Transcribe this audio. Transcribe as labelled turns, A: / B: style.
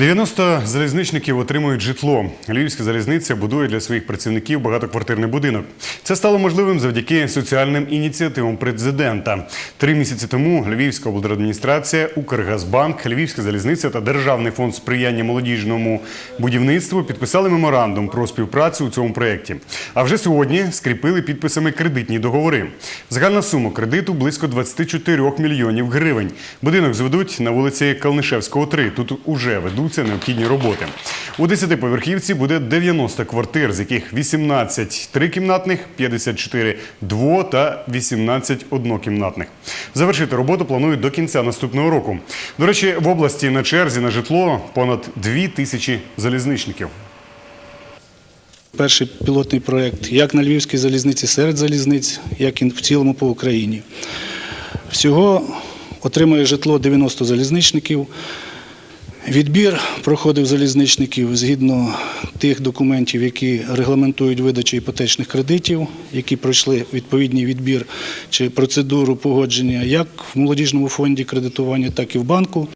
A: 90 залізничників отримують житло. Львівська залізниця будує для своїх працівників багатоквартирний будинок. Це стало можливим завдяки соціальним ініціативам президента. Три місяці тому Львівська облдержадміністрація, Укргазбанк, Львівська залізниця та Державний фонд сприяння молодіжному будівництву підписали меморандум про співпрацю у цьому проєкті. А вже сьогодні скріпили підписами кредитні договори. Загальна сума кредиту близько 24 мільйонів гривень. Будинок зведуть на вулиці Калнишевського, 3. Тут уже ведуться необхідні роботи. У 10-поверхівці буде 90 квартир, з яких 18 трикімнатних, 54 дво- та 18 однокімнатних. Завершити роботу планують до кінця наступного року. До речі, в області на черзі на житло понад 2 тисячі залізничників.
B: Перший пілотний проєкт як на Львівській залізниці серед залізниць, як і в цілому по Україні. Всього отримує житло 90 залізничників. Відбір проходив залізничників згідно тих документів, які регламентують видачу іпотечних кредитів, які пройшли відповідний відбір чи процедуру погодження як в молодіжному фонді кредитування, так і в банку.